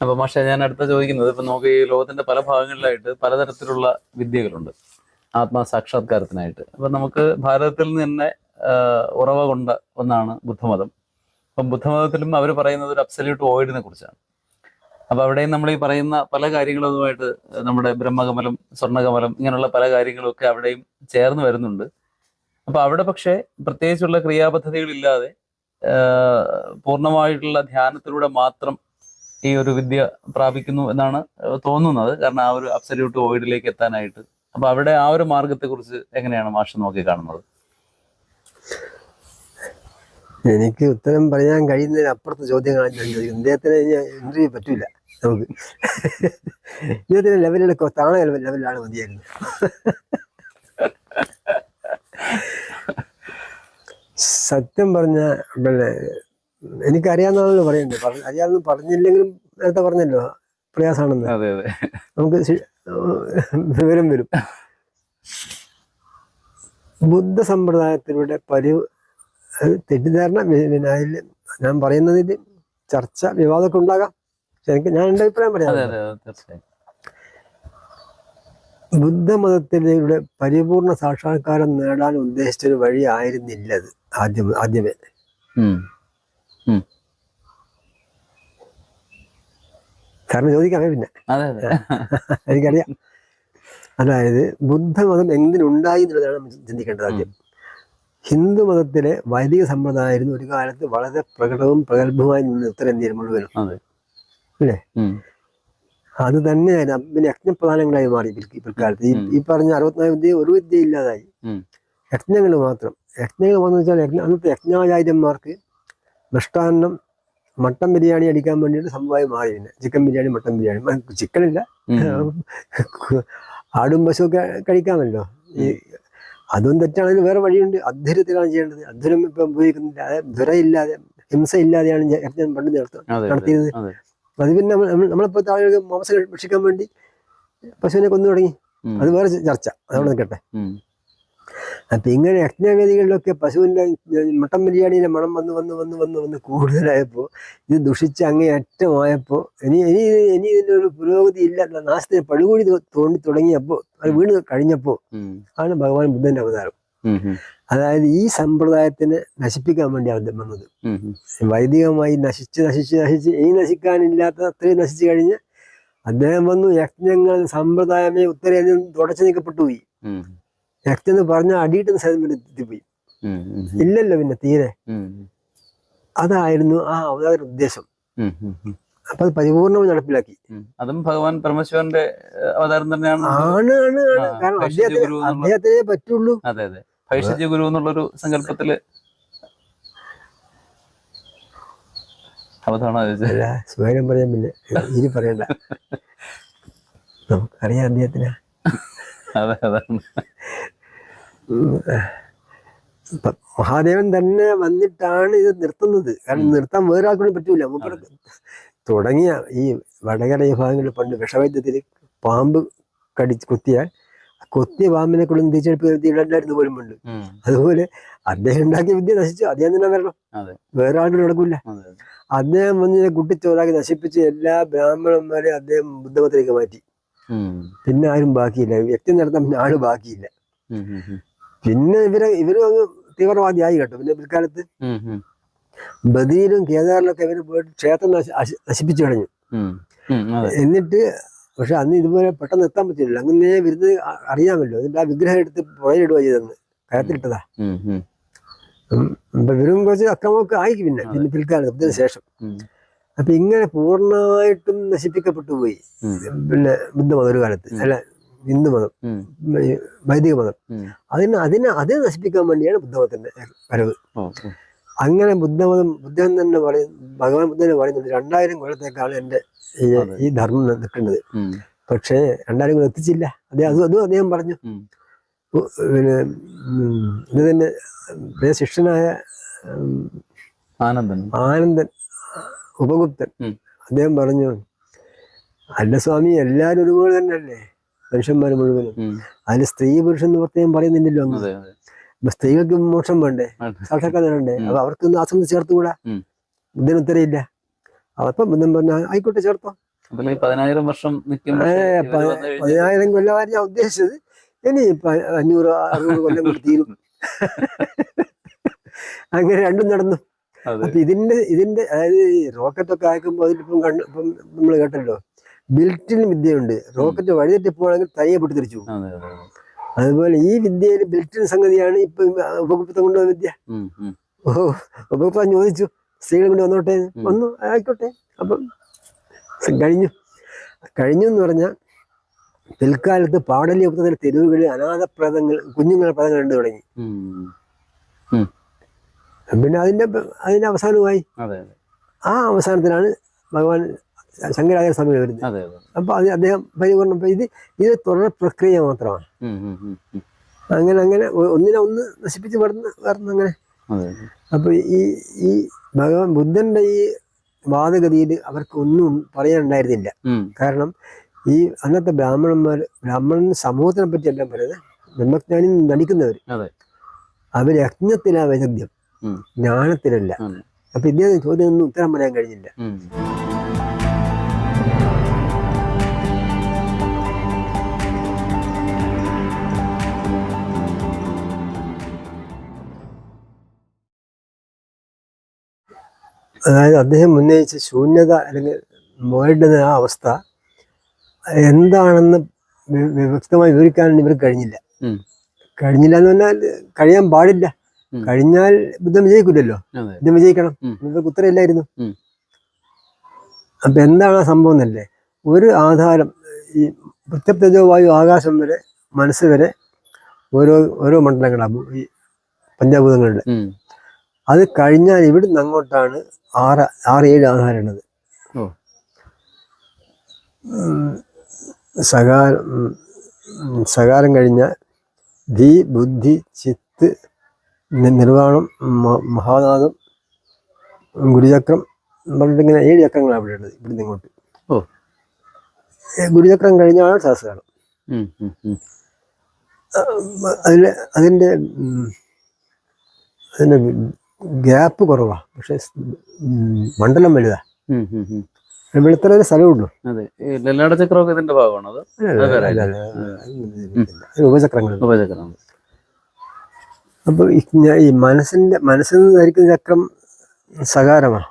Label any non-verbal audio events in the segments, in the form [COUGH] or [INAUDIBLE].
അപ്പൊ മാഷ ഞാൻ അടുത്ത ചോദിക്കുന്നത് ഇപ്പൊ നമുക്ക് ഈ ലോകത്തിന്റെ പല ഭാഗങ്ങളിലായിട്ട് പലതരത്തിലുള്ള വിദ്യകളുണ്ട്. ആത്മാ സാക്ഷാത്കാരത്തിനായിട്ട്. അപ്പൊ നമുക്ക് ഭാരതത്തിൽ നിന്ന് തന്നെ ഉറവ കൊണ്ട ഒന്നാണ് ബുദ്ധമതം. അപ്പം ബുദ്ധമതത്തിലും അവർ പറയുന്നത് ഒരു അബ്സല്യൂട്ട് വോയിഡിനെ കുറിച്ചാണ്. അപ്പൊ അവിടെയും നമ്മൾ ഈ പറയുന്ന പല കാര്യങ്ങളുമായിട്ട് നമ്മുടെ ബ്രഹ്മകമലം സ്വർണകമലം ഇങ്ങനെയുള്ള പല കാര്യങ്ങളൊക്കെ അവിടെയും ചേർന്ന് വരുന്നുണ്ട്. അപ്പൊ അവിടെ പക്ഷേ പ്രത്യേകിച്ചുള്ള ക്രിയാപദ്ധതികളില്ലാതെ പൂർണമായിട്ടുള്ള ധ്യാനത്തിലൂടെ മാത്രം ഈ ഒരു വിദ്യ പ്രാപിക്കുന്നു എന്നാണ് തോന്നുന്നത്. കാരണം ആ ഒരു അബ്സല്യൂട്ട് വോയിഡിലേക്ക് എത്താനായിട്ട്. അപ്പൊ അവിടെ ആ ഒരു മാർഗത്തെ കുറിച്ച് എങ്ങനെയാണ് മാഷ് നോക്കി കാണുന്നത്? എനിക്ക് ഉത്തരം പറയാൻ കഴിയുന്നതിന് അപ്പുറത്തെ ചോദ്യങ്ങളാണ് ഞാൻ ചോദിക്കുന്നത് ഇദ്ദേഹത്തിന് ഇന്റർവ്യൂ പറ്റൂല നമുക്ക്. ഇദ്ദേഹത്തിന്റെ ലെവലിലൊക്കെ താഴെ ലെവൽ ലെവലിലാണ് മതിയായിരുന്നു. [LAUGHS] സത്യം പറഞ്ഞ പിന്നെ എനിക്കറിയാവുന്നതാണല്ലോ പറയുന്നത്. അറിയാമെന്ന് പറഞ്ഞില്ലെങ്കിലും നേരത്തെ പറഞ്ഞല്ലോ പ്രയാസമാണെന്ന്. അതെ അതെ. നമുക്ക് വിവരം വരും. ബുദ്ധ സമ്പ്രദായത്തിലൂടെ പരി തെറ്റിദ്ധാരണ പിന്നെ അതിൽ ഞാൻ പറയുന്നതിൽ ചർച്ച വിവാദമൊക്കെ ഉണ്ടാകാം. പക്ഷെ എനിക്ക് ഞാൻ എന്റെ അഭിപ്രായം പറയാം. ബുദ്ധമതത്തിലൂടെ പരിപൂർണ സാക്ഷാത്കാരം നേടാൻ ഉദ്ദേശിച്ചൊരു വഴി ആയിരുന്നില്ല അത് ആദ്യം ആദ്യമേ. കാരണം ചോദിക്കാമേ പിന്നെ. എനിക്കറിയാം. അതായത് ബുദ്ധമതം എന്തിനുണ്ടായി എന്നുള്ളതാണ് നമ്മൾ ചിന്തിക്കേണ്ടത് ആദ്യം. ഹിന്ദു മതത്തിലെ വൈദിക സമ്പ്രദായമായിരുന്നു ഒരു കാലത്ത് വളരെ പ്രകടവും പ്രഗത്ഭവുമായി നിന്ന് ഉത്തരേന്ത്യയിൽ മുഴുവനും. അല്ലേ? അത് തന്നെയായിരുന്നു പിന്നെ യജ്ഞപ്രധാനങ്ങളായി മാറി പിൽക്ക് പിൽക്കാലത്ത്. ഈ പറഞ്ഞ അറുപത്തിനാല് വിദ്യ ഒരു വിദ്യ ഇല്ലാതായി യജ്ഞങ്ങൾ മാത്രം. യജ്ഞങ്ങൾ വന്നു വെച്ചാൽ അന്നത്തെ യജ്ഞാചാര്യന്മാർക്ക് മൃഷ്ടാന്നം മട്ടൻ ബിരിയാണി അടിക്കാൻ വേണ്ടിയിട്ട് സംഭവമായി മാറി പിന്നെ. Chicken biryani mutton biryani. ചിക്കനില്ല. ആടും പശുവൊക്കെ കഴിക്കാമല്ലോ. ഈ അതും തെറ്റാണെങ്കിൽ വേറെ വഴിയുണ്ട്. അധ്വരത്തിലാണ് ചെയ്യേണ്ടത്. അധ്വരം ഇപ്പം ഉപയോഗിക്കുന്നില്ല. അതായത് ദുരയില്ലാതെ ഹിംസ ഇല്ലാതെയാണ് ഞാൻ യജ്ഞം പണ്ട് നടത്തിയത് അത് പിന്നെ നമ്മൾ- താഴെ നമ്മളിപ്പോഴത്തെ ആളുകൾക്ക് മാംസം ഭക്ഷിക്കാൻ വേണ്ടി പശുവിനെ കൊന്നു തുടങ്ങി. അത് വേറെ ചർച്ച. അതവിടെ നിൽക്കട്ടെ. അപ്പൊ ഇങ്ങനെ യജ്ഞവേദികളിലൊക്കെ പശുവിന്റെ മട്ടൻ ബിരിയാണിയുടെ മണം വന്ന് വന്ന് വന്ന് വന്ന് വന്ന് കൂടുതലായപ്പോ ഇത് ദുഷിച്ച് അങ്ങേ അറ്റമായപ്പോ ഇനി ഇനി ഇനി ഇതിന്റെ ഒരു പുരോഗതി ഇല്ല നാശത്തിന് പടുകൂടി തോണ്ടി തുടങ്ങിയപ്പോ അത് വീണ് കഴിഞ്ഞപ്പോൾ ആണ് ഭഗവാൻ ബുദ്ധന്റെ അവതാരം. അതായത് ഈ സമ്പ്രദായത്തിനെ നശിപ്പിക്കാൻ വേണ്ടി അദ്ദേഹം വന്നത്. വൈദികമായി നശിച്ച് നശിച്ച് നശിച്ച് ഇനി നശിക്കാനില്ലാത്ത അത്രയും നശിച്ചു കഴിഞ്ഞ് അദ്ദേഹം വന്നു യജ്ഞങ്ങൾ സമ്പ്രദായമേ ഉത്തരേന്ത്യം തുടച്ചു നീക്കപ്പെട്ടു പോയി. എന്ന് പറഞ്ഞ അടിയിട്ടുന്ന സ്ഥലം വരെ എത്തിപ്പോയി. ഇല്ലല്ലോ പിന്നെ തീരെ. അതായിരുന്നു ആ അവതാര ഉദ്ദേശം. അപ്പൊ അത് പരിപൂർണമായി നടപ്പിലാക്കി. അതും ഭഗവാൻ പരമശിവന്റെ അവതാരം തന്നെയാണ്. ആണ് ആണ് കാരണം അദ്ദേഹത്തിന് അദ്ദേഹത്തിനെ പറ്റുള്ളൂ. അതെ അതെ. ഭൈഷജ്യ ഗുരു എന്നുള്ളൊരു സങ്കല്പത്തിൽ സ്വയം പറയാൻ പിന്നെ ഇനി പറയണ്ട. [LAUGHS] നമുക്കറിയാം അദ്ദേഹത്തിനെ. അതെ അതെ. മഹാദേവൻ തന്നെ വന്നിട്ടാണ് ഇത് നിർത്തുന്നത്. കാരണം നിർത്താൻ വേറെ ആൾക്കൊന്നും പറ്റൂല മൂപ്പര് തുടങ്ങിയ ഈ വടകര വിഭാഗങ്ങളിൽ പണ്ട് വിഷവൈദ്യത്തിൽ പാമ്പ് കടിച്ച് കുത്തിയാൽ കൊത്തിയ പാമ്പിനെ കൊണ്ടും തിരിച്ചെടുപ്പ് ഇടണ്ടായിരുന്നു പോലും ഉണ്ട് അതുപോലെ അദ്ദേഹം ഉണ്ടാക്കിയ വിദ്യ നശിച്ചു. അദ്ദേഹം തന്നെ വരണം വേറെ ആളുകൾ നടക്കില്ല. അദ്ദേഹം വന്ന് കുട്ടിച്ചോറാക്കി നശിപ്പിച്ച് എല്ലാ ബ്രാഹ്മണന്മാരെയും അദ്ദേഹം ബുദ്ധമത്തിലേക്ക് മാറ്റി. പിന്നെ ആരും ബാക്കിയില്ല. വ്യക്തി നടത്താൻ പിന്നെ ആൾ ബാക്കിയില്ല. പിന്നെ ഇവരെ ഇവരും അങ്ങ് തീവ്രവാദിയായി കേട്ടോ. പിന്നെ പിൽക്കാലത്ത്. ബദിയിലും കേദാറിലൊക്കെ ഇവർ പോയിട്ട് ക്ഷേത്രം നശിപ്പിച്ചു കളഞ്ഞു. എന്നിട്ട് പക്ഷെ അന്ന് ഇതുപോലെ പെട്ടെന്ന് എത്താൻ പറ്റില്ല അങ്ങനെ വരുന്നത് അറിയാമല്ലോ. എന്നിട്ട് ആ വിഗ്രഹം എടുത്ത് പുഴയിടുക ചെയ്തെന്ന്. കയത്തിലിട്ടതാ. അപ്പൊ ഇവരും കുറച്ച് അക്രമമൊക്കെ ആയി പിന്നെ. പിന്നെ പിൽക്കാലത്ത് ശേഷം. അപ്പൊ ഇങ്ങനെ പൂർണമായിട്ടും നശിപ്പിക്കപ്പെട്ടു പോയി. പിന്നെ ബുദ്ധമതം ഒരു കാലത്ത്. അല്ല ഹിന്ദുമതം മതം. വൈദിക മതം. അതിന് അതിന് അതിനെ നശിപ്പിക്കാൻ വേണ്ടിയാണ് ബുദ്ധമതത്തിന്റെ വരവ്. അങ്ങനെ ബുദ്ധമതം ബുദ്ധൻ തന്നെ പറയും ഭഗവാൻ ബുദ്ധനെ പറയുന്നുണ്ട് രണ്ടായിരം കൊല്ലത്തേക്കാണ് എന്റെ ഈ അതെ. ധർമ്മം നിൽക്കുന്നത് പക്ഷേ രണ്ടായിരം കൊല്ലം എത്തിച്ചില്ല. അതേ അതും അതും അദ്ദേഹം പറഞ്ഞു. പിന്നെ ഇത് തന്നെ ശിഷ്യനായ ആനന്ദൻ. ആനന്ദൻ. ഉപഗുപ്തൻ. അദ്ദേഹം പറഞ്ഞു അല്ല സ്വാമി എല്ലാവരും ഒരുപോലെ തന്നെയല്ലേ? മനുഷ്യന്മാർ മുഴുവനും. അതിന് സ്ത്രീ പുരുഷൻ എന്ന് പ്രത്യേകം പറയുന്നില്ലല്ലോ അപ്പൊ സ്ത്രീകൾക്ക് മോക്ഷം വേണ്ടേ. സാക്ഷാത്കാരം ഉം. അപ്പൊ അവർക്കൊന്ന് ആശ്രമത്തിൽ ചേർത്തുകൂടാ? ഉം. ഉത്തരയില്ല അപ്പൊ ബുദ്ധൻ പറഞ്ഞ ആയിക്കോട്ടെ ചേർത്തോ. പതിനായിരം വർഷം പതിനായിരം കൊല്ലമാണ് ഞാൻ ഉദ്ദേശിച്ചത് ഇനി അഞ്ഞൂറ് അറുന്നൂറ് കൊല്ലം തീരും. [LAUGHS] അങ്ങനെ രണ്ടും നടന്നു. അപ്പൊ ഇതിന്റെ ഇതിന്റെ അതായത് റോക്കറ്റ് ഒക്കെ ആക്കുമ്പോൾ അതിലിപ്പം കണ്ണു ഇപ്പം നമ്മൾ കേട്ടല്ലോ ബിൽറ്റിൻ വിദ്യയുണ്ട്. റോക്കറ്റ് വഴിതെറ്റി പോവാണെങ്കിൽ തനിയെ പൊട്ടിത്തെറിച്ചു തിരിച്ചു അതെ അതെ അതെ. അതുപോലെ ഈ വിദ്യയിൽ ബിൽറ്റിൻ സംഗതിയാണ് ഇപ്പൊ ഉപകുപ്തം കൊണ്ടുവന്ന വിദ്യ. ഓ ഉപഗുപ്ത ചോദിച്ചു സ്ത്രീകൾ കൊണ്ട് വന്നോട്ടെ വന്നു ആയിക്കോട്ടെ. അപ്പം കഴിഞ്ഞു. കഴിഞ്ഞു എന്ന് പറഞ്ഞാൽ പിൽക്കാലത്ത് പാടല്യപുത്രത്തിലെ തെരുവുകളിൽ അനാഥപ്രദങ്ങൾ കുഞ്ഞുങ്ങളെ പ്രദങ്ങൾ കണ്ടു തുടങ്ങി. പിന്നെ അതിന്റെ അതിന്റെ അവസാനമായി ആ അവസാനത്തിലാണ് ഭഗവാൻ ശങ്കരാചാര്യ സ്വാമി വരുന്നത്. അതെ അതെ. അപ്പൊ അത് അദ്ദേഹം പരിപൂർണം ഇത് ഇത് തുടർ പ്രക്രിയ മാത്രമാണ്. അങ്ങനെ അങ്ങനെ ഒന്നിനെ ഒന്ന് നശിപ്പിച്ച് വരുന്ന വരുന്ന അങ്ങനെ. അതെ അതെ. അപ്പൊ ഈ ഈ ഭഗവാൻ ബുദ്ധന്റെ ഈ വാദഗതിയിൽ അവർക്ക് ഒന്നും പറയാനുണ്ടായിരുന്നില്ല. കാരണം ഈ അന്നത്തെ ബ്രാഹ്മണന്മാർ ബ്രാഹ്മണൻ സമൂഹത്തിനെ പറ്റി എല്ലാം പറയുന്നത് ബ്രഹ്മജ്ഞാനി നടിക്കുന്നവർ അവർ യജ്ഞത്തിലാ വൈദഗ്ധ്യം. ജ്ഞാനത്തിലല്ല. അപ്പൊ ഇദ്ദേഹം ചോദ്യം ഒന്നും ഉത്തരം പറയാൻ കഴിഞ്ഞില്ല അതായത് അദ്ദേഹം ഉന്നയിച്ച ശൂന്യത അല്ലെങ്കിൽ മോയുടെ ആ അവസ്ഥ എന്താണെന്ന് വ്യക്തമായി വിവരിക്കാൻ ഇവർക്ക് കഴിഞ്ഞില്ല. കഴിഞ്ഞില്ല എന്ന് പറഞ്ഞാൽ കഴിയാൻ പാടില്ല. കഴിഞ്ഞാൽ ബുദ്ധം വിജയിക്കില്ലല്ലോ ബുദ്ധം വിജയിക്കണം. ഇവർക്ക് ഉത്തരമില്ലായിരുന്നു അപ്പൊ എന്താണ് സംഭവം എന്നല്ലേ? ഒരു ആധാരം ഈ പ്രത്യപ്തജോ വായു ആകാശം വരെ മനസ്സ് വരെ ഓരോ ഓരോ മണ്ഡലങ്ങളാണ് ഈ പഞ്ചാഭൂതങ്ങളുടെ. അത് കഴിഞ്ഞാൽ ഇവിടുന്ന് അങ്ങോട്ടാണ് ആറ് ആറ് ഏഴ് ആധാരം ഉള്ളത്. സകാരം സകാരം കഴിഞ്ഞാൽ ധീ ബുദ്ധി ചിത്ത് നി- മഹാനാഥം മഹാനാദം ഗുരുചക്രം പറഞ്ഞിട്ടിങ്ങനെ ഏഴ് ചക്രങ്ങളാണ് അവിടെ ഉള്ളത് ഇവിടുന്ന് ഇങ്ങോട്ട് ഓ. ഗുരുചക്രം കഴിഞ്ഞാണ് സഹസ്രകാലം. അതിൽ അതിന്റെ അതിന്റെ ഗ്യാപ്പ് കുറവാണ് പക്ഷെ മണ്ഡലം വലുതാ വെളുത്തല ഉം, ഉം. വെളുത്തറ സ്ഥലമുള്ളൂ അതെ ഈ ലല്ലാട ചക്രമൊക്കെ ഇതിന്റെ ഭാഗമാണ് അത് അല്ല, വേറെ അല്ല, അല്ല. അല്ല, അതിന് ഉപചക്രങ്ങളുണ്ട് ഉപചക്രം അപ്പൊ ഈ മനസ്സിന്റെ മനസ്സിൽ നിന്ന് ധരിക്കുന്ന ചക്രം സകാരമാണ്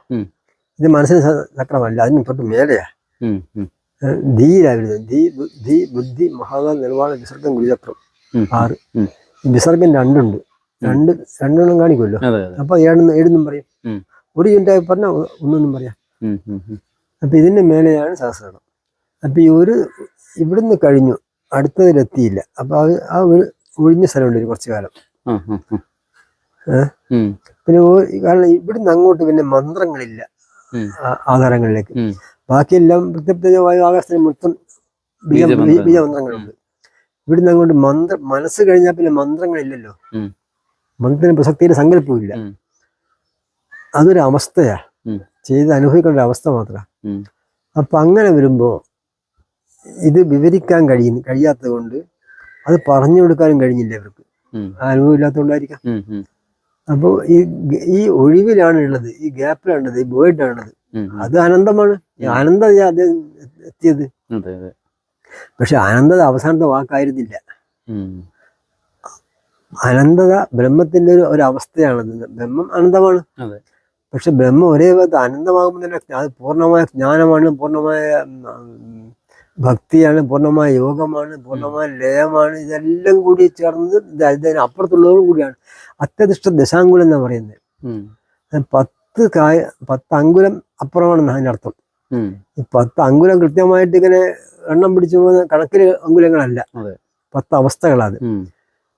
ഇത് മനസ്സിന് ചക്രമല്ല അതിന് തൊട്ട് മേലെയാ. ധീരായിരുന്നു. ധീ ധീ ബുദ്ധി മഹാകാൽ നിർവാണ വിസർഗം ഗുരുചക്രം. ആറ്. വിസർഗം രണ്ടുണ്ട്. രണ്ട് രണ്ടെണ്ണം കാണിക്കുമല്ലോ. അപ്പൊ ഏഴെന്ന് ഏഴെന്നും പറയും. ഒരു യൂണിറ്റായി പറഞ്ഞാൽ ഒന്നൊന്നും പറയാം. അപ്പൊ ഇതിന്റെ മേലെയാണ് സഹസ്രണം അപ്പൊ ഈ ഒരു ഇവിടുന്ന് കഴിഞ്ഞു അടുത്തതിലെത്തിയില്ല. അപ്പൊ അത് ആ ഒരു ഒഴിഞ്ഞ സ്ഥലമുണ്ട് ഒരു കുറച്ചു കാലം. പിന്നെ കാരണം ഇവിടുന്ന് അങ്ങോട്ട് പിന്നെ മന്ത്രങ്ങളില്ല. ആധാരങ്ങളിലേക്ക്. ബാക്കിയെല്ലാം പ്രത്യപ്തജമായ ആകാശത്തിന് മൊത്തം. ബീജമന്ത്രങ്ങളുണ്ട്. ഇവിടുന്ന് അങ്ങോട്ട് മന്ത്ര മനസ്സ് കഴിഞ്ഞാൽ പിന്നെ മന്ത്രങ്ങളില്ലല്ലോ. മന്ത്രത്തിന് പ്രസക്തിയുടെ സങ്കല്പമില്ല ഇല്ല അതൊരു അവസ്ഥയാ. ചെയ്ത് അനുഭവിക്കേണ്ട ഒരു അവസ്ഥ മാത്രമാണ് ഉം. അപ്പൊ അങ്ങനെ വരുമ്പോ ഇത് വിവരിക്കാൻ കഴിയുന്നു കഴിയാത്തത് കൊണ്ട് അത് പറഞ്ഞു കൊടുക്കാനും കഴിഞ്ഞില്ല ഇവർക്ക്. അനുഭവം ഇല്ലാത്തതുകൊണ്ടായിരിക്കാം അപ്പോൾ ഈ ഈ ഒഴിവിലാണ് ഉള്ളത് ഈ ഗ്യാപ്പിലാണുള്ളത് ഈ ഉം. അത് ആനന്ദമാണ്. ആനന്ദം അദ്ദേഹം എത്തിയത്. പക്ഷെ ആനന്ദത അവസാനത്തെ വാക്കായിരുന്നില്ല. അനന്തത ബ്രഹ്മത്തിന്റെ ഒരു ഒരു അവസ്ഥയാണത്. ബ്രഹ്മം അനന്തമാണ്. പക്ഷെ ബ്രഹ്മം ഒരേ അനന്തമാകുമ്പോൾ തന്നെ അത് പൂർണമായ ജ്ഞാനമാണ് പൂർണമായ ഭക്തിയാണ് പൂർണമായ യോഗമാണ് പൂർണമായ ലയമാണ്. ഇതെല്ലാം കൂടി ചേർന്ന് ഇത് അതിന് അപ്പുറത്തുള്ളതും കൂടിയാണ്. അത്യധിഷ്ഠ ദശാങ്കുലം എന്നാണ് പറയുന്നത്. പത്ത് കായ പത്ത് അങ്കുലം അപ്പുറമാണെന്ന് അതിനർത്ഥം. പത്ത് അങ്കുലം കൃത്യമായിട്ട് ഇങ്ങനെ എണ്ണം പിടിച്ചു പോകുന്ന കണക്കിൽ അങ്കുലങ്ങളല്ല. പത്ത്. അത്.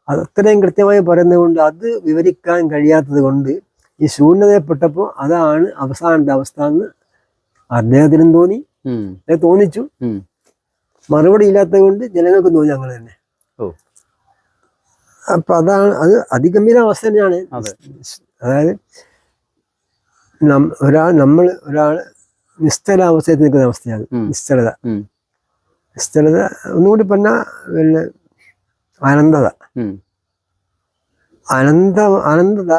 അത്രയും കൃത്യമായി പറയുന്നത് കൊണ്ട് അത് വിവരിക്കാൻ കഴിയാത്തത് കൊണ്ട് ഈ ശൂന്യതയെപ്പെട്ടപ്പോ അതാണ് അവസാനത്തെ അവസ്ഥ എന്ന് അദ്ദേഹത്തിനും തോന്നി. തോന്നിച്ചു. മറുപടി ഇല്ലാത്തത് കൊണ്ട് ജനങ്ങൾക്ക് തോന്നി ഞങ്ങൾ തന്നെ. അപ്പൊ അതാണ് അത് അതിഗംഭീര അവസ്ഥ തന്നെയാണ് അതെ. അതായത് ഒരാൾ നമ്മൾ ഒരാൾ നിസ്തല അവസ്ഥയിൽ നിൽക്കുന്ന അവസ്ഥയാണ് നിസ്തലത നിസ്തലത ഒന്നുകൂടി പറഞ്ഞാൽ പിന്നെ അനന്തത. അനന്ത അനന്തത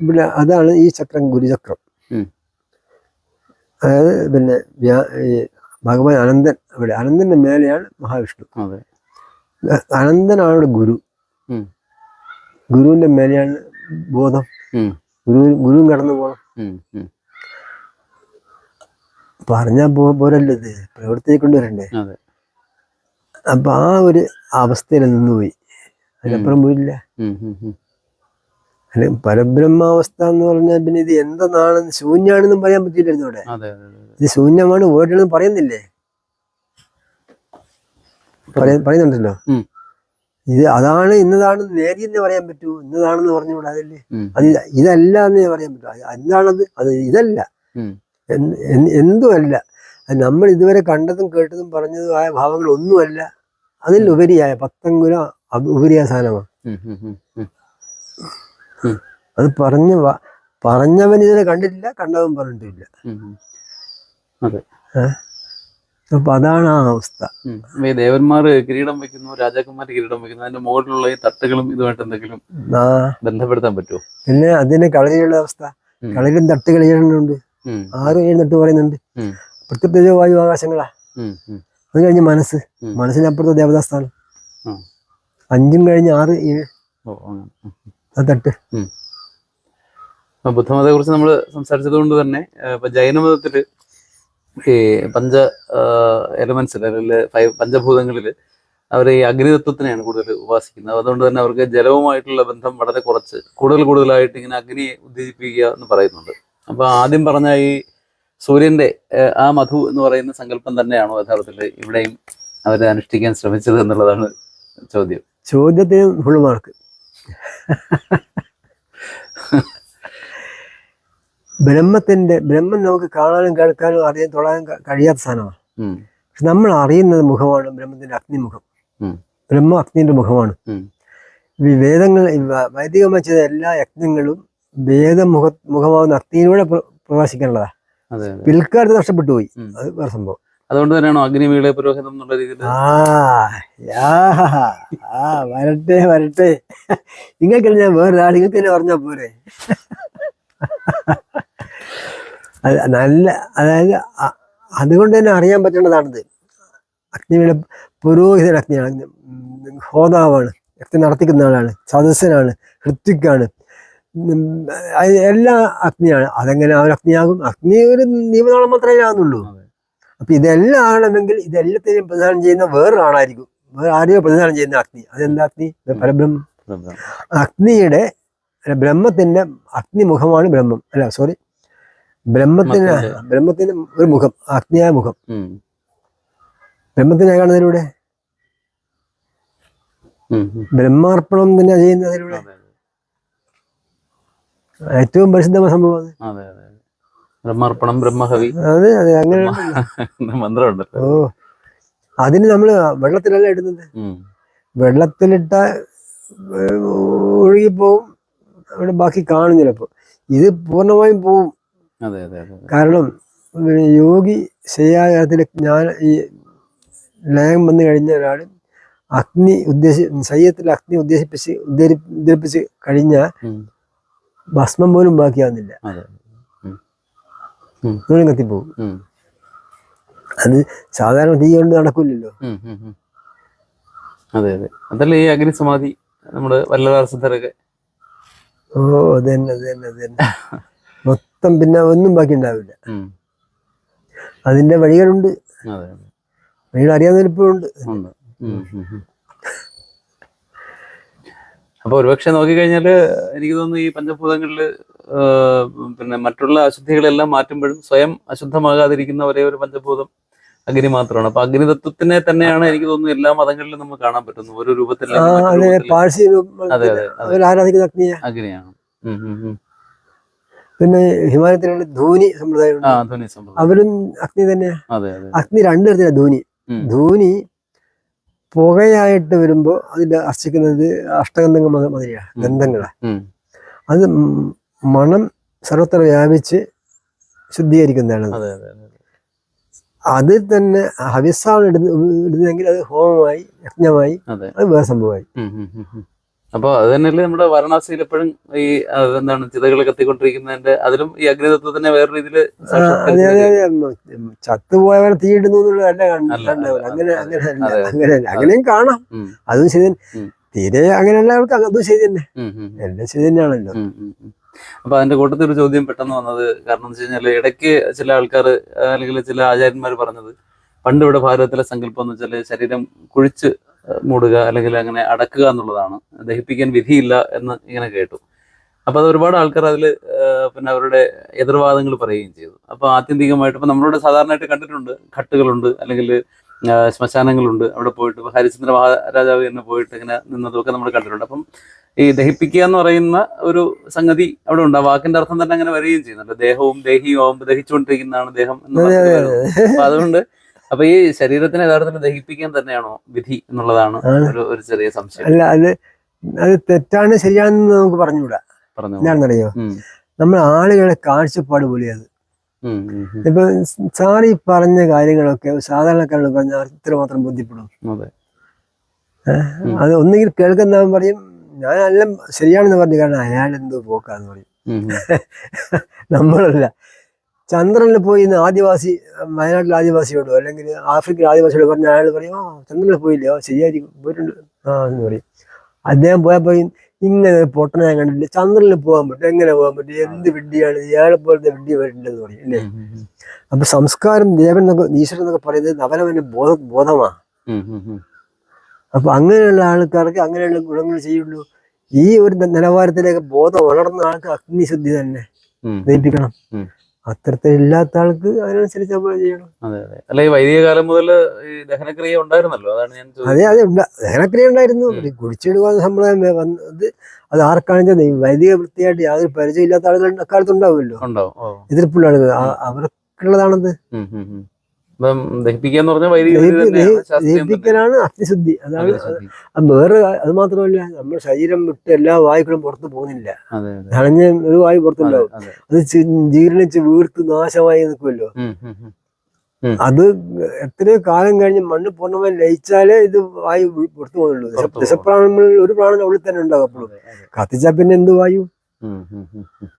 ഇവിടെ അതാണ് ഈ ചക്രം ഗുരുചക്രം. അതായത് പിന്നെ ഭഗവാൻ അനന്തൻ അവിടെ. അനന്തന്റെ മേലെയാണ് മഹാവിഷ്ണു. അനന്തനാണ് ഗുരു. ഗുരുവിന്റെ മേലെയാണ് ബോധം. ഗുരു ഗുരുവും കടന്നു പോകണം പറഞ്ഞ. പറഞ്ഞാൽ പോ പോരല്ലോ ഇത്. പ്രവൃത്തിയെ കൊണ്ടുവരണ്ടേ അപ്പൊ ആ ഒരു അവസ്ഥയിൽ നിന്നുപോയി അതിനപ്പുറം പോയില്ല. അല്ലെ പരബ്രഹ്മാവസ്ഥ എന്ന് പറഞ്ഞാൽ പിന്നെ ഇത് എന്തെന്നാണെന്ന് ശൂന്യാണെന്നും പറയാൻ പറ്റിയില്ലായിരുന്നു അവിടെ. ഇത് ശൂന്യമാണ് വേർഡാണെന്ന് പറയുന്നില്ലേ? പറയാ- പറയുന്നുണ്ടല്ലോ. ഇത് അതാണ് ഇന്നതാണ് നേരി എന്ന് പറയാൻ പറ്റൂ. ഇന്നതാണെന്ന് പറഞ്ഞുകൂടാ അതല്ലേ. അത് ഇത് ഇതല്ല എന്നേ പറയാൻ പറ്റൂ. എന്താണത്? അത് ഇതല്ല. എന്തുമല്ല. നമ്മൾ ഇതുവരെ കണ്ടതും കേട്ടതും പറഞ്ഞതും ആയ ഭാവങ്ങൾ ഒന്നുമല്ല. അതിൽ ഉപരിയായ പത്തങ്കുല ഉപരിയായ സാധനമാണ്. അത് പറഞ്ഞ പറഞ്ഞവൻ ഇതിനെ കണ്ടിട്ടില്ല കണ്ടവൻ പറഞ്ഞിട്ടില്ല. അതെ. അപ്പൊ അതാണ് ആ അവസ്ഥ. ദേവന്മാർ കിരീടം വെക്കുന്നു രാജാക്കന്മാർ കിരീടം വെക്കുന്നു അതിന്റെ മുകളിലുള്ള ഈ തട്ടുകളും ഇതുമായിട്ട് എന്തെങ്കിലും ബന്ധപ്പെടുത്താൻ പറ്റുമോ പിന്നെ അതിന് കളരിയുള്ള അവസ്ഥ. കളരിലും തട്ട് കളിയുണ്ട് ആറ് എഴുന്നിട്ട് തട്ട് പറയുന്നുണ്ട്. പ്രത്യേക വായു ആകാശങ്ങളാ. അത് കഴിഞ്ഞ് മനസ്സ്. മനസ്സിനപ്പുറത്തെ ദേവതാസ്ഥാനം. അഞ്ചും കഴിഞ്ഞ് ആറ് ഏഴ്. ഓ തട്ട്. ബുദ്ധമതത്തെ കുറിച്ച് നമ്മൾ സംസാരിച്ചത് കൊണ്ട് തന്നെ ഇപ്പൊ ജൈനമതത്തിൽ ഈ പഞ്ച എലമെന്റ്സിൽ അല്ലെങ്കിൽ ഫൈവ് പഞ്ചഭൂതങ്ങളിൽ അവർ ഈ അഗ്നിതത്വത്തിനെയാണ് കൂടുതൽ ഉപാസിക്കുന്നത്. അതുകൊണ്ട് തന്നെ അവർക്ക് ജലവുമായിട്ടുള്ള ബന്ധം വളരെ കുറച്ച് കൂടുതൽ കൂടുതലായിട്ട് ഇങ്ങനെ അഗ്നിയെ ഉദ്ദീപിപ്പിക്കുക എന്ന് പറയുന്നുണ്ട്. അപ്പൊ ആദ്യം പറഞ്ഞ ഈ സൂര്യന്റെ ആ മധു എന്ന് പറയുന്ന സങ്കല്പം തന്നെയാണോ യഥാർത്ഥത്തിൽ ഇവിടെയും അവരെ അനുഷ്ഠിക്കാൻ ശ്രമിച്ചത് എന്നുള്ളതാണ് ചോദ്യം. ചോദ്യത്തിന് ഫുൾ മാർക്ക് [LAUGHS] ബ്രഹ്മത്തിന്റെ ബ്രഹ്മം നമുക്ക് കാണാനും കേൾക്കാനും അറിയാൻ തൊടാനും കഴിയാത്ത സാധനമാണ്. പക്ഷെ നമ്മൾ അറിയുന്നത് മുഖമാണ് ബ്രഹ്മത്തിന്റെ അഗ്നിമുഖം. ബ്രഹ്മ അഗ്നിന്റെ മുഖമാണ്. ഈ വേദങ്ങൾ വൈദികമായി ചെയ്ത എല്ലാ യജ്ഞങ്ങളും വേദമുഖ മുഖമാവുന്ന അഗ്നിയിലൂടെ പ്ര- പ്രകാശിക്കാനുള്ളതാ. പിൽക്കാലത്ത് നഷ്ടപ്പെട്ടു പോയി. അത് വേറെ സംഭവം. അതുകൊണ്ട് തന്നെയാണോ അഗ്നിമീള പുരോഹിതം എന്നുള്ള രീതിയിൽ? ആ വരട്ടെ വരട്ടെ. നിങ്ങൾക്ക് ഞാൻ വേറൊരാൾ നിങ്ങൾക്ക് തന്നെ പറഞ്ഞാ പോരെ. നല്ല അതായത് അതുകൊണ്ട് തന്നെ അറിയാൻ പറ്റേണ്ടതാണിത്. അഗ്നിയുടെ പുരോഹിതൻ അഗ്നിയാണ്. ഹോതാവാണ്. അഗ്നി നടത്തിക്കുന്ന ആളാണ്. സദസ്സനാണ്. ഹൃത്വിക്കാണ് എല്ലാ അഗ്നിയാണ്. അതെങ്ങനെ അവൻ അഗ്നിയാകും? അഗ്നി ഒരു നിയമനാളം മാത്രമേ ആകുന്നുള്ളൂ. അപ്പൊ ഇതെല്ലാം ആകണമെങ്കിൽ ഇതെല്ലാത്തിനെയും പ്രധാനം ചെയ്യുന്ന വേറൊരാളായിരിക്കും വേറെ ആരെയോ പ്രധാനം ചെയ്യുന്ന അഗ്നി. അതെന്താ അഗ്നി? പരബ്രഹ്മം. അഗ്നിയുടെ ബ്രഹ്മത്തിന്റെ അഗ്നിമുഖമാണ് ബ്രഹ്മം. അല്ല സോറി ബ്രഹ്മത്തിന് ബ്രഹ്മത്തിന്റെ- ബ്രഹ്മത്തിന് ഒരു മുഖം അഗ്നിയായ മുഖം. ബ്രഹ്മത്തിനെ കാണുന്നതിലൂടെ. ബ്രഹ്മാർപ്പണം തന്നെ ചെയ്യുന്നതിലൂടെ ഏറ്റവും പരിശുദ്ധമായ സംഭവം അതെ. ബ്രഹ്മാർപ്പണം ബ്രഹ്മഹവി അതെ അതെ അങ്ങനെ മന്ത്രമുണ്ടല്ലോ ഓ അതിന് നമ്മൾ വെള്ളത്തിലല്ല ഇടുന്നത്. വെള്ളത്തിലിട്ട ഒഴുകിപ്പോവും. അവിടെ ബാക്കി കാണും ചിലപ്പോൾ ഇത് പൂർണമായും പോവും. കാരണം യോഗി ശരിയായ കാര്യത്തിൽ ഞാൻ ഈ ലയം വന്നു കഴിഞ്ഞ ഒരാൾ അഗ്നി ഉദ്ദേശി ശരീരത്തിൽ അഗ്നി ഉദ്ദേശിപ്പിച്ച് ഉദ്ധരി ഉദ്ധരിപ്പിച്ച് കഴിഞ്ഞാൽ ഉം. ഭസ്മം പോലും ബാക്കിയാവുന്നില്ല. മുഴുവൻ കത്തിപ്പോവും. അത് സാധാരണ തീ കൊണ്ട് നടക്കില്ലല്ലോ. അതെ അതെ. അതല്ലേ ഈ അഗ്നി സമാധി നമ്മുടെ വല്ലതാർ സിദ്ധരൊക്കെ? ഓ അത് തന്നെ അത് തന്നെ അത് തന്നെ മൊത്തം പിന്നെ ഒന്നും ബാക്കി ഉണ്ടാവില്ല. അതിന്റെ വഴികളുണ്ട്. വഴികൾ അറിയാവുന്നവരിപ്പോഴുണ്ട് ഉണ്ട് ഉം, ഉം, ഉം. അപ്പൊ ഒരുപക്ഷെ നോക്കിക്കഴിഞ്ഞാൽ എനിക്ക് തോന്നുന്നു ഈ പഞ്ചഭൂതങ്ങളിൽ പിന്നെ മറ്റുള്ള അശുദ്ധികളെല്ലാം മാറ്റുമ്പോഴും സ്വയം അശുദ്ധമാകാതിരിക്കുന്ന ഒരേ ഒരു പഞ്ചഭൂതം അഗ്നി മാത്രമാണ്. അപ്പൊ അഗ്നിതത്വത്തിനെ തന്നെയാണ് എനിക്ക് തോന്നുന്നു എല്ലാ മതങ്ങളിലും നമുക്ക് കാണാൻ പറ്റുന്നു ഓരോ രൂപത്തിൽ ആരാധിക്കുന്ന അഗ്നിയ? അഗ്നിയാണ്. പിന്നെ ഹിമാലയത്തിലുള്ള ധൂനി സമ്പ്രദായം. അവരും അഗ്നി തന്നെയാ. അതെ അതെ. അഗ്നി രണ്ടു തരത്തിലാണ് ധോനി. ധൂനി പുകയായിട്ട് വരുമ്പോൾ അതിൽ അർച്ചിക്കുന്നത് അഷ്ടഗന്ധങ്ങൾ മതിയാണ് ഗന്ധങ്ങളാണ്. അത് മണം സർവത്ര വ്യാപിച്ച് ശുദ്ധീകരിക്കുന്നതാണ്. അത്. അതെ അതെ അതെ. അതിൽ തന്നെ ഹവിസാണ് ഇടുന്ന ഇടുന്നതെങ്കിൽ അത് ഹോമമായി യജ്ഞമായി അത്. വേറെ സംഭവമായി. ഉം, ഉം, ഉം, ഉം. അപ്പൊ അത് തന്നെയല്ലേ നമ്മുടെ വാരണാസിയിൽ എപ്പോഴും ഈ എന്താണ് ചിതകൾ കത്തിക്കൊണ്ടിരിക്കുന്നതിന്റെ അതിലും ഈ അഗ്നിതത്വത്തിനെ വേറെ രീതിയിൽ ചത്തുപോയവരെ തീയിടുന്നു എന്നുള്ളതല്ല അങ്ങനെ. അങ്ങനെ. അങ്ങനെ അങ്ങനെയും കാണാം അതും ശരി തീരെ അങ്ങനെയല്ല അവർക്ക് അതും ശരി തന്നെ എല്ലാം ശരി തന്നെയാണല്ലോ. അപ്പൊ അതിന്റെ കൂട്ടത്തിൽ ഒരു ചോദ്യം പെട്ടെന്ന് വന്നത് കാരണം എന്ന് വെച്ച് കഴിഞ്ഞാൽ ഇടയ്ക്ക് ചില ആൾക്കാർ അല്ലെങ്കിൽ ചില ആചാര്യന്മാർ പറഞ്ഞത് പണ്ട് ഇവിടെ ഭാരതത്തിലെ സങ്കല്പം എന്ന് വെച്ചാൽ ശരീരം കുഴിച്ച് മൂടുക അല്ലെങ്കിൽ അങ്ങനെ അടക്കുക എന്നുള്ളതാണ്. ദഹിപ്പിക്കാൻ വിധിയില്ല എന്ന് ഇങ്ങനെ കേട്ടു. അപ്പൊ അത് ഒരുപാട് ആൾക്കാർ അതിൽ പിന്നെ അവരുടെ എതിർവാദങ്ങൾ പറയുകയും ചെയ്തു. അപ്പൊ ആത്യന്തികമായിട്ട് ഇപ്പൊ നമ്മളിവിടെ സാധാരണയായിട്ട് കണ്ടിട്ടുണ്ട്. ഘട്ടുകളുണ്ട് അല്ലെങ്കിൽ ശ്മശാനങ്ങളുണ്ട്. അവിടെ പോയിട്ട് ഇപ്പൊ ഹരിചന്ദ്ര മഹാരാജാവ് തന്നെ പോയിട്ട് ഇങ്ങനെ നിന്നതൊക്കെ നമ്മൾ കണ്ടിട്ടുണ്ട്. അപ്പം ഈ ദഹിപ്പിക്കുക എന്ന് പറയുന്ന ഒരു സംഗതി അവിടെ ഉണ്ട്. ആ വാക്കിന്റെ അർത്ഥം തന്നെ അങ്ങനെ വരികയും ചെയ്യുന്നുണ്ട്. ദേഹവും ദേഹിയും ആവുമ്പോൾ ദഹിച്ചുകൊണ്ടിരിക്കുന്നതാണ് ദേഹം എന്ന് പറയുന്നത് അതുകൊണ്ട് അപ്പൊ ഈ ശരീരത്തിനെ യഥാർത്ഥത്തിൽ ദഹിപ്പിക്കാൻ തന്നെയാണോ വിധി എന്നുള്ളതാണ് ഒരു ഒരു ചെറിയ സംശയം. അല്ല അത് അത് തെറ്റാണ് ശരിയാണെന്ന് നമുക്ക് പറഞ്ഞുകൂടാ? പറഞ്ഞു? എന്താണെന്നറിയോ? നമ്മൾ ആളുകളെ കാഴ്ചപ്പാട് പോലെയത്. ഇപ്പൊ സാർ ഈ പറഞ്ഞ കാര്യങ്ങളൊക്കെ സാധാരണക്കാരോട് പറഞ്ഞാൽ ഇത്രമാത്രം ബുദ്ധിപ്പെടും അതെ. ഒന്നുകിൽ കേൾക്കുന്നവൻ പറയും ഞാൻ എല്ലാം ശരിയാണെന്ന് പറഞ്ഞു കാരണം അയാൾ എന്തോ പോക്കാന്ന് പറയും. [LAUGHS] നമ്മളല്ല. ചന്ദ്രനിൽ പോയി ഇന്ന് ആദിവാസി വയനാട്ടിലെ ആദിവാസിയോടോ അല്ലെങ്കിൽ ആഫ്രിക്കൻ ആദിവാസിയോട് പറഞ്ഞ അയാൾ പറയും ആ ചന്ദ്രനിൽ പോയില്ലേ? ആ ശരിയായിരിക്കും. പോയിട്ടുണ്ട്. ആ എന്ന് പറയും. അദ്ദേഹം പോയപ്പോ ഇങ്ങനെ പൊട്ടന ഞാൻ കണ്ടില്ല ചന്ദ്രനിൽ പോകാൻ പറ്റും. എങ്ങനെ പോകാൻ പറ്റും? എന്ത് വിഡ്ഡിയാണ് ഇയാളെ പോലത്തെ വിഡ്ഡി വരണ്ടെന്ന് പറയും അല്ലേ? അപ്പൊ സംസ്കാരം ദേവൻ എന്നൊക്കെ ഈശ്വരൻ എന്നൊക്കെ പറയുന്നത് അവനവന്റെ ബോധ ബോധമാണ് ഉം. അപ്പൊ അങ്ങനെയുള്ള ആൾക്കാർക്ക് അങ്ങനെയുള്ള ഗുണങ്ങൾ ചെയ്യുള്ളൂ. ഈ ഒരു നിലവാരത്തിലേക്ക് ബോധം വളർന്ന ആൾക്ക് അഗ്നിശുദ്ധി തന്നെ. ഉം. അത്തരത്തിലില്ലാത്ത ആൾക്ക് അതിനനുസരിച്ച് നമ്മൾ ചെയ്യണം. അതെ അതെ. അല്ല ഈ വൈദിക കാലം മുതൽ ഈ ദഹനക്രിയ ഉണ്ടായിരുന്നല്ലോ? അതാണ് ഞാൻ അതെ അതെ ഉണ്ട്. ദഹനക്രിയ ഉണ്ടായിരുന്നു. കുടിച്ചിടുക സമ്പ്രദായം വന്നത് അത് ആർക്കാണെന്ന് വൈദിക വൃത്തിയായിട്ട് യാതൊരു പരിചയം ഇല്ലാത്ത ആളുകൾ അക്കാലത്ത് ഉണ്ടാവുമല്ലോ. ഉണ്ടാവും. എതിർപ്പുള്ള ആളുകൾ അവർക്കുള്ളതാണത് ദഹിപ്പിക്കുക എന്ന് പറഞ്ഞാൽ. ദഹിപ്പിക്കലാണ് അഗ്നിശുദ്ധി. അതാണ് അത് വേറെ അത് മാത്രമല്ല നമ്മുടെ ശരീരം വിട്ട് എല്ലാ വായുക്കളും പുറത്ത് പോകുന്നില്ല. കളഞ്ഞ ഒരു വായു പുറത്തുണ്ടാവും. അത് ജീർണിച്ച് വീർത്ത് നാശമായി നിൽക്കുമല്ലോ. അത് എത്രയോ കാലം കഴിഞ്ഞ് മണ്ണ് പൂർണമായി ലയിച്ചാലേ ഇത് വായു പുറത്തു പോകുന്നുള്ളൂ. ദശപ്രാണങ്ങളിൽ ഒരു പ്രാണൻ ഉള്ളിൽ തന്നെ ഉണ്ടാവും അപ്പോഴും. കത്തിച്ചാൽ പിന്നെ എന്ത് വായു.